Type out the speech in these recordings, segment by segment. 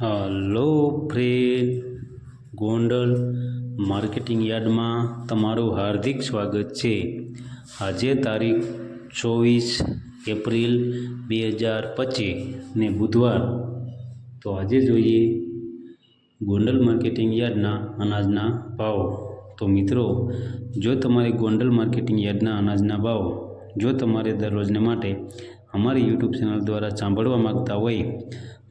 Hello friend. Gondal marketing યાર્ડમાં તમારું હાર્દિક સ્વાગત છે. આજે તારીખ ચોવીસ એપ્રિલ બે હજાર પચીસ ને બુધવાર. તો આજે જોઈએ ગોંડલ માર્કેટિંગ યાર્ડના અનાજના ભાવ. તો મિત્રો, જો તમારે ગોંડલ માર્કેટિંગ યાર્ડના અનાજના ભાવ જો તમારે દરરોજને માટે અમારી યુટ્યુબ ચેનલ દ્વારા સાંભળવા માગતા હોય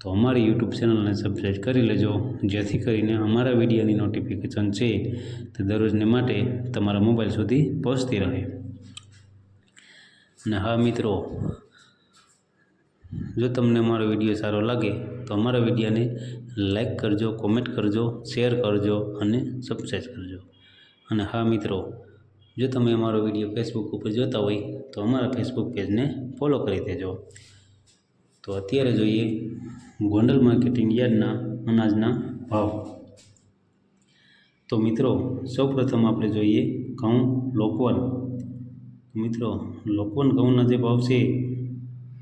તો અમારી યુટ્યુબ ચેનલને સબસ્ક્રાઈબ કરી લેજો, જેથી કરીને અમારા વિડીયોની નોટિફિકેશન છે તે દરરોજને માટે તમારા મોબાઈલ સુધી પહોંચતી રહે. અને હા મિત્રો, જો તમને અમારો વીડિયો સારો લાગે, તો અમારા વિડીયોને લાઇક કરજો કોમેન્ટ કરજો શેર કરજો અને સબસ્ક્રાઈબ કરજો. અને હા મિત્રો, જો તમે અમારો વીડિયો ફેસબુક ઉપર જોતા હોય, તો અમારા ફેસબુક પેજને ફોલો કરી દેજો. તો અત્યારે જોઈએ ગોંડલ માર્કેટિંગ યાર્ડના અનાજના ભાવ. તો મિત્રો, સૌપ્રથમ આપણે જોઈએ ઘઉં લોકવન. મિત્રો, લોકવન ઘઉંના જે ભાવ છે,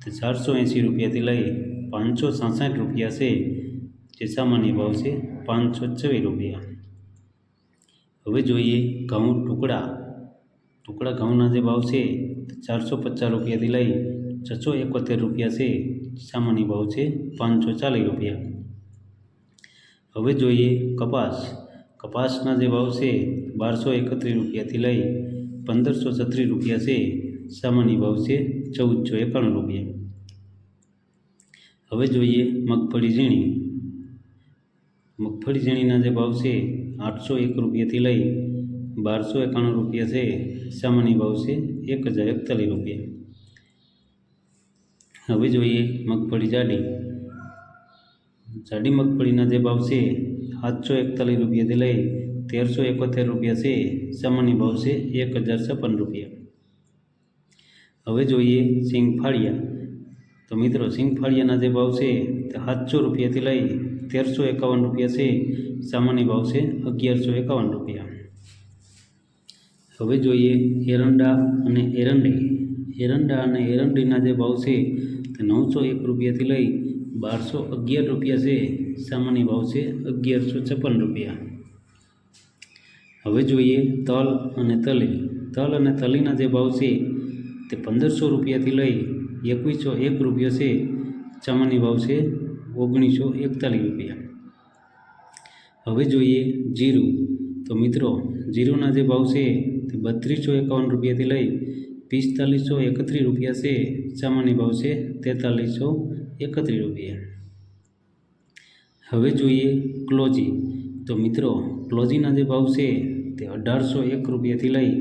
તે ચારસો એંસી રૂપિયાથી લઈ પાંચસો સાસઠ રૂપિયા છે. જે સામાન્ય ભાવ છે, પાંચસો છવ્વીસ રૂપિયા. હવે જોઈએ ઘઉં ટુકડા. ટુકડા ઘઉંના જે ભાવ છે ચારસો પચાસ રૂપિયાથી લઈ છસો એકોતેર રૂપિયા છે, સામાન્ય ભાવ છે પાંચસો ચાલીસ રૂપિયા. હવે જોઈએ કપાસ. કપાસના જે ભાવ છે, બારસો એકત્રીસ રૂપિયાથી લઈ પંદરસો છત્રીસ રૂપિયા છે, સામાન્ય ભાવ છે ચૌદસો એકાણું રૂપિયા. હવે જોઈએ મગફળી ઝીણી. મગફળી ઝીણીના જે ભાવ છે, આઠસો એક રૂપિયાથી લઈ બારસો એકાણું રૂપિયા છે, સામાન્ય ભાવ છે એક હજાર એકતાલીસ રૂપિયા. હવે જોઈએ મગફળી જાડી. જાડી મગફળીના જે ભાવ છે, સાતસો એકતાલીસ રૂપિયાથી લઈ તેરસો એકોતેર રૂપિયા છે, સામાન્ય ભાવ છે એક હજાર છપ્પન રૂપિયા. હવે જોઈએ સિંગફાળિયા. તો મિત્રો, સિંગફાળિયાના જે ભાવ છે, તે સાતસો રૂપિયાથી લઈ તેરસો એકાવન રૂપિયા છે, સામાન્ય ભાવ છે અગિયારસો એકાવન રૂપિયા. હવે જોઈએ એરંડા અને એરંડી. એરંડા અને એરંડીના જે ભાવ છે તે નવસો એક રૂપિયાથી લઈ બારસો અગિયાર રૂપિયા છે સામાન્ય ભાવ છે, અગિયારસો છપ્પન રૂપિયા. હવે જોઈએ તલ અને તલી. તલ અને તલીના જે ભાવ છે, તે પંદરસો રૂપિયાથી લઈ એકવીસો એક રૂપિયા છે, સામાન્ય ભાવ છે, ઓગણીસો એકતાલીસ રૂપિયા. હવે જોઈએ જીરું. તો મિત્રો, જીરુંના જે ભાવ છે, તે બત્રીસો એકાવન રૂપિયાથી લઈ પિસ્તાલીસો એકત્રીસ રૂપિયા છે, સામાન્ય ભાવ છે તેતાલીસો એકત્રીસ રૂપિયા. હવે જોઈએ ક્લોજી. તો મિત્રો, ક્લોજીના જે ભાવ છે તે અઢારસો એક રૂપિયાથી લઈ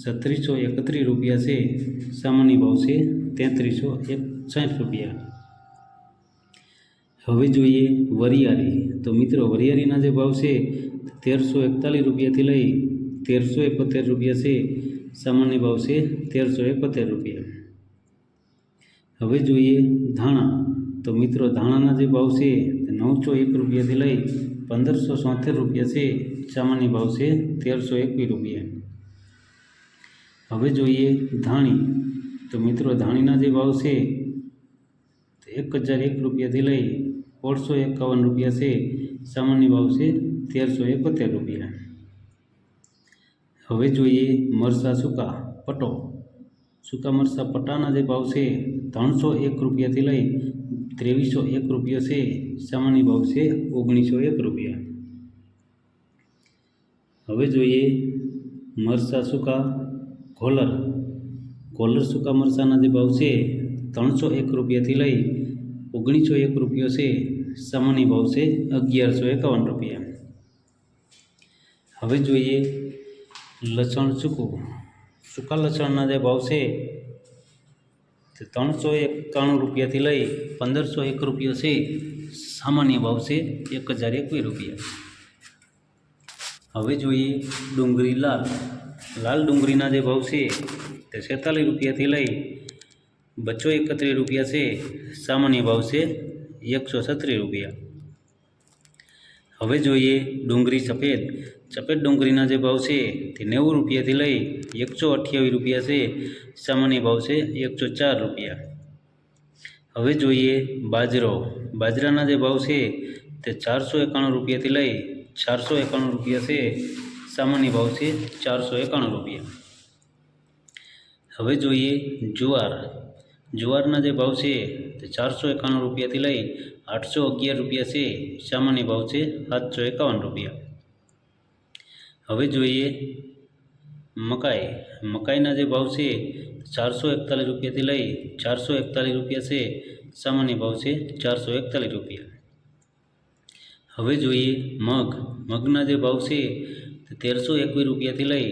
છત્રીસો એકત્રીસ રૂપિયા છે, સામાન્ય ભાવ છે તેત્રીસો એક સાઠ રૂપિયા. હવે જોઈએ વરિયારી તો મિત્રો, વરિયાળીના જે ભાવ છે તેરસો એકતાલીસ રૂપિયાથી લઈ તેરસો એકોતેર રૂપિયા છે સામાન્ય ભાવ છે તેરસો એકોતેર રૂપિયા હવે જોઈએ ધાણા તો મિત્રો ધાણાના જે ભાવ છે તે નવસો એક રૂપિયાથી લઈ પંદરસો સોતેર રૂપિયા છે સામાન્ય ભાવ છે તેરસો એકવીસ રૂપિયા હવે જોઈએ ધાણી તો મિત્રો ધાણીના જે ભાવ છે તે એક હજાર એક રૂપિયાથી લઈ સોળસો એકાવન રૂપિયા છે સામાન્ય ભાવ છે તેરસો એકોતેર રૂપિયા હવે જોઈએ મરસા સૂકા પટો. સૂકા મરસા પટ્ટાના જે ભાવ છે, ત્રણસો એક રૂપિયાથી લઈ ત્રેવીસો એક રૂપિયા છે. સામાન્ય ભાવ છે ઓગણીસો એક રૂપિયા. હવે જોઈએ મરસા સૂકા કોલર. કોલર સૂકા મરસાના જે ભાવ છે, ત્રણસો એક રૂપિયાથી લઈ ઓગણીસો એક રૂપિયો છે. સામાન્ય ભાવ છે અગિયારસો એકાવન રૂપિયા. હવે જોઈએ લસણ સૂકું. સૂકા લસણના જે ભાવ છે, તે ત્રણસો એકાણું રૂપિયાથી લઈ પંદરસો એક રૂપિયો છે. સામાન્ય ભાવ છે એક હજાર એકવીસ રૂપિયા. હવે જોઈએ ડુંગળી લાલ. લાલ ડુંગળીના જે ભાવ છે, તે છેતાલીસ રૂપિયાથી લઈ બસો એકત્રીસ રૂપિયા છે. સામાન્ય ભાવ છે એકસો છત્રીસ રૂપિયા. હવે જોઈએ ડુંગળી સફેદ. સફેદ ડુંગળીના જે ભાવ છે તે નેવું રૂપિયાથી લઈ એકસો અઠ્યાવીસ રૂપિયા છે. સામાન્ય ભાવ છે એકસો ચાર રૂપિયા. હવે જોઈએ બાજરો. બાજરાના જે ભાવ છે તે ચારસો એકાણું રૂપિયાથી લઈ ચારસો એકાણું રૂપિયા છે. સામાન્ય ભાવ છે ચારસો એકાણું રૂપિયા. હવે જોઈએ જુવાર. જુવારના જે ભાવ છે તે ચારસો એકાણું રૂપિયાથી લઈ આઠસો અગિયાર રૂપિયા છે. સામાન્ય ભાવ છે સાતસો એકાવન રૂપિયા. હવે જોઈએ મકાઈ. મકાઈના જે ભાવ છે ચારસો એકતાલીસ રૂપિયાથી લઈ ચારસો એકતાલીસ રૂપિયા છે. સામાન્ય ભાવ છે ચારસો એકતાલીસ રૂપિયા. હવે જોઈએ મગ. મગના જે ભાવ છે તે તેરસો એકવીસ રૂપિયાથી લઈ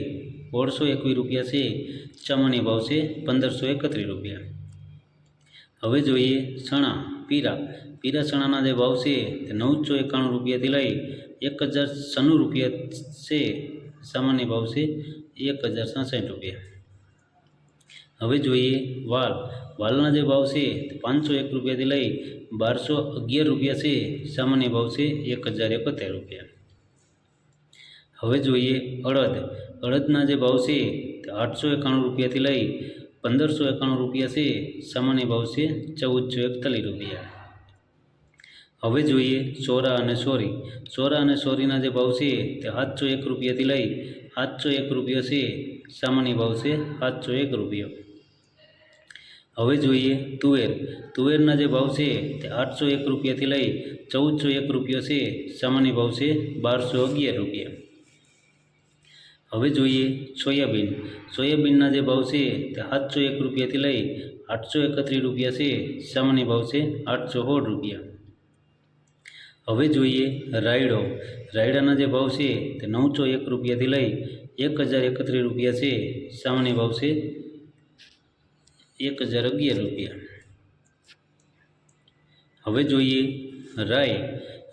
સોળસો એકવીસ રૂપિયા છે. સામાન્ય ભાવ છે પંદરસો એકત્રીસ રૂપિયા. હવે જોઈએ ચણા, પીરા. પીરા ચણાના જે ભાવ છે તે નવસો એકાણું રૂપિયાથી લઈ એક હજાર છન્નું રૂપિયા છે. સામાન્ય ભાવ છે એક હજાર સાસઠ રૂપિયા. હવે જોઈએ વાલ. વાલના જે ભાવ છે તે પાંચસો એક રૂપિયાથી લઈ બારસો અગિયાર રૂપિયા છે. સામાન્ય ભાવ છે એક હજાર એકોતેર રૂપિયા. હવે જોઈએ અડદ. અડદના જે ભાવ છે તે આઠસો એકાણું રૂપિયાથી લઈ પંદરસો એકાણું રૂપિયા છે, સામાન્ય ભાવ છે, ચૌદસો એકતાલીસ રૂપિયા. હવે જોઈએ ચોરા અને સોરી. ચોરા અને સોરીના જે ભાવ છે, તે સાતસો એક રૂપિયાથી લઈ સાતસો એક રૂપિયો છે, સામાન્ય ભાવ છે, સાતસો એક રૂપિયો. હવે જોઈએ તુવેર. તુવેરના જે ભાવ છે, તે આઠસો એક રૂપિયાથી લઈ ચૌદસો એક રૂપિયો છે, સામાન્ય ભાવ છે, બારસો અગિયાર રૂપિયા. હવે જોઈએ સોયાબીન. સોયાબીનના જે ભાવ છે તે સાતસો એક રૂપિયાથી લઈ આઠસો એકત્રીસ રૂપિયા છે. સામાન્ય ભાવ છે આઠસો સોળ રૂપિયા. હવે જોઈએ રાયડો. રાયડાના જે ભાવ છે તે નવસો એક રૂપિયાથી લઈ એક હજાર એકત્રીસ રૂપિયા છે. સામાન્ય ભાવ છે એક હજાર અગિયાર રૂપિયા. હવે જોઈએ રાય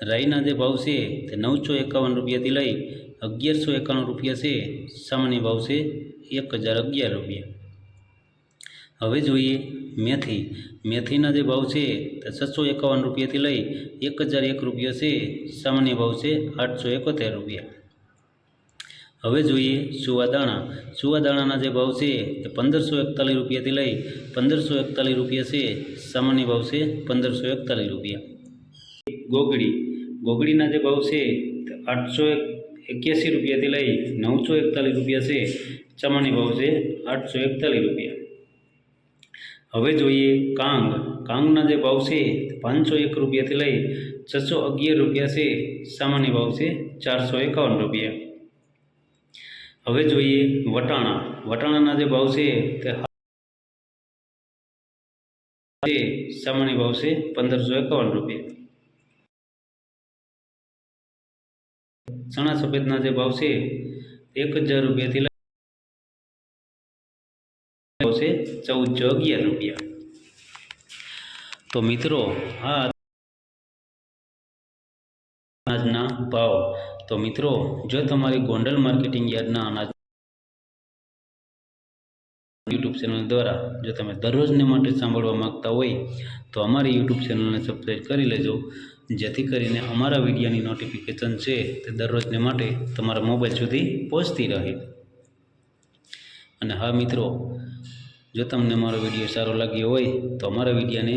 રાયના જે ભાવ છે તે નવસો એકાવન રૂપિયાથી લઈ અગિયારસો એકાણું રૂપિયા છે, સામાન્ય ભાવ છે એક હજાર અગિયાર રૂપિયા. હવે જોઈએ મેથી. મેથીના જે ભાવ છે તે છસો એકાવન રૂપિયાથી લઈ એક હજાર એક રૂપિયા છે, સામાન્ય ભાવ છે આઠસો એકોતેર રૂપિયા. હવે જોઈએ સુવાદાણા. સુવાદાણાના જે ભાવ છે તે પંદરસો એકતાલીસ રૂપિયાથી લઈ પંદરસો એકતાલીસ રૂપિયા છે, સામાન્ય ભાવ છે પંદરસો એકતાલીસ રૂપિયા. ગોગડી. ગોગડીના જે ભાવ છે તે આઠસો એક્યાસી રૂપિયાથી લઈ નવસો એકતાલીસ રૂપિયા છે. ચમાની ભાવ છે આઠસો એકતાલીસ રૂપિયા. હવે જોઈએ કાંગ. કાંગના જે ભાવ છે પાંચસો એક રૂપિયાથી લઈ છસો અગિયાર રૂપિયા છે. સામાન્ય ભાવ છે ચારસો એકાવન રૂપિયા. હવે જોઈએ વટાણા. વટાણાના જે ભાવ છે તે સામાન્ય ભાવ છે પંદરસો એકાવન રૂપિયા. ચણા સફેદના જે ભાવ છે, એક હજાર રૂપિયાથી ભાવ છે ચૌદસો અગિયાર રૂપિયા. તો મિત્રો, આ અનાજના ભાવ. તો મિત્રો, જો તમારી ગોંડલ માર્કેટિંગ યાર્ડના અનાજ યુટ્યુબ ચેનલ દ્વારા જો તમે દરરોજને માટે સાંભળવા માગતા હોય, તો અમારી યુટ્યુબ ચેનલને સબસ્ક્રાઈબ કરી લેજો. જેથી કરીને અમારા વિડીયોની નોટિફિકેશન છે તે દરરોજને માટે તમારા મોબાઈલ સુધી પહોંચતી રહે. અને હા મિત્રો, જો તમને મારો વીડિયો સારો લાગ્યો હોય, તો અમારા વિડીયોને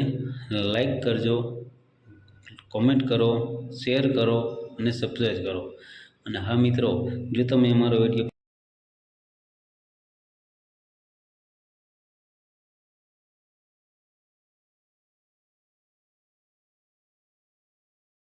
લાઈક કરજો કોમેન્ટ કરો શેર કરો અને સબસ્ક્રાઈબ કરો. અને હા મિત્રો, જો તમે અમારો વીડિયો